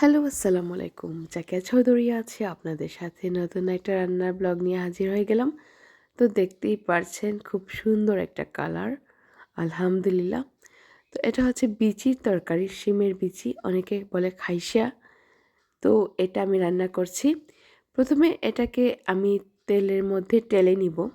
Hello, আসসালামু আলাইকুম। জাকিয়া চৌধুরী আছে আপনাদের সাথে। নতুন একটা রান্নার ব্লগ নিয়ে হাজির হয়ে গেলাম। তো দেখতেই পারছেন খুব সুন্দর একটা কালার। আলহামদুলিল্লাহ। তো এটা হচ্ছে বিচির তরকারি, শিমের বিচি, অনেকে বলে খাইসা তো এটা আমি রান্না করছি। প্রথমে এটাকে আমি তেলের মধ্যে টেলে নিব।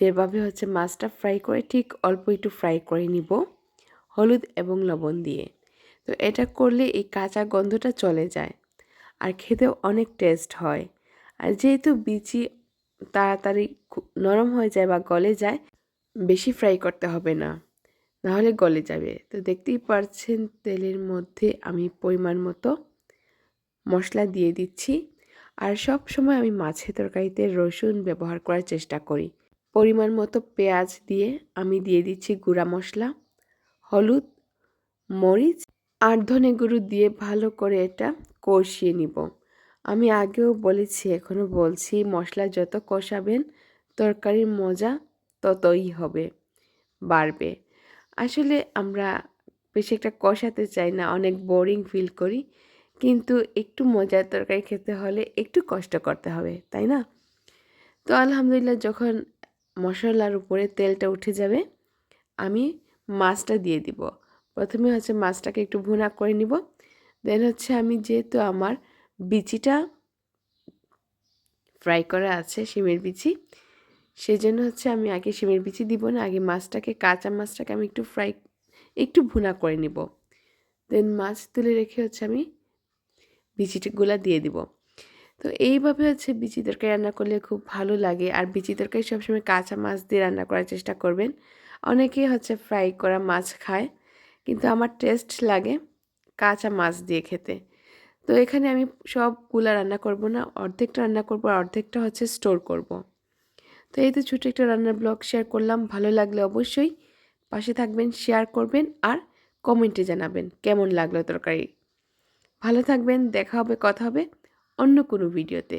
যেভাবে হচ্ছে মাছটা ফ্রাই করে ঠিক অল্প একটু ফ্রাই করে নিব। হলুদ এবং লবণ দিয়ে। তো এটা করলে এই কাঁচা গন্ধটা চলে যায়। আর খেতেও অনেক টেস্ট হয়। আর যেহেতু বিচি তাড়াতাড়ি নরম হয়ে যায় বা গলে যায়, বেশি ফ্রাই করতে হবে না। নাহলে গলে যাবে। তো দেখতেই পারছেন তেলের মধ্যে আমি পরিমাণ মতো মশলা দিয়ে দিচ্ছি। আর সব সময় আমি মাছের তরকারিতে রসুন ব্যবহার করার চেষ্টা করি। পরিমাণ মতো পেঁয়াজ দিয়ে আমি দিয়ে দিচ্ছি গুঁড়া মশলা, হলুদ, মরিচ আর ধনে গুঁড়ো দিয়ে ভালো করে এটা কষিয়ে নিব। আমি আগেও বলেছি এখনও বলছি, মশলা যত কষাবেন, তরকারির মজা ততই হবে, বাড়বে। আসলে আমরা বেশি একটা কষাতে চাই না, অনেক বোরিং ফিল করি, কিন্তু একটু মজার তরকারি খেতে হলে একটু কষ্ট করতে হবে, তাই না? তো আলহামদুলিল্লাহ যখন মশলার উপরে তেলটা উঠে যাবে, আমি মাছটা দিয়ে দিব। প্রথমে হচ্ছে মাছটাকে একটু ভুনা করে নিব। দেন হচ্ছে আমি যেহেতু আমার বিচিটা ফ্রাই করা আছে শিমের বিচি সেই জন্য হচ্ছে আমি আগে শিমের বিচি দিব না, আগে মাছটাকে, কাঁচা মাছটাকে আমি একটু ফ্রাই একটু ভুনা করে নিব। দেন মাছ তুলে রেখে হচ্ছে আমি বিচিগুলা দিয়ে দিব। তো এইভাবে হচ্ছে বিচি তরকারি রান্না করলে খুব ভালো লাগে, আর বিচি তরকারি সবসময় কাঁচা মাছ দিয়ে রান্না করার চেষ্টা করবেন। অনেকেই হচ্ছে ফ্রাই করা মাছ খায়। কিন্তু আমার টেস্ট লাগে কাঁচা মাছ দিয়ে খেতে। তো এখানে আমি সবগুলা রান্না করব না, অর্ধেকটা রান্না করব আর অর্ধেকটা হচ্ছে স্টোর করব। তো এই তো ছোটো একটা রান্নার ব্লগ শেয়ার করলাম, ভালো লাগলে অবশ্যই পাশে থাকবেন, শেয়ার করবেন আর কমেন্টে জানাবেন কেমন লাগল তরকারি। ভালো থাকবেন, দেখা হবে, কথা হবে অন্য কোনো ভিডিওতে।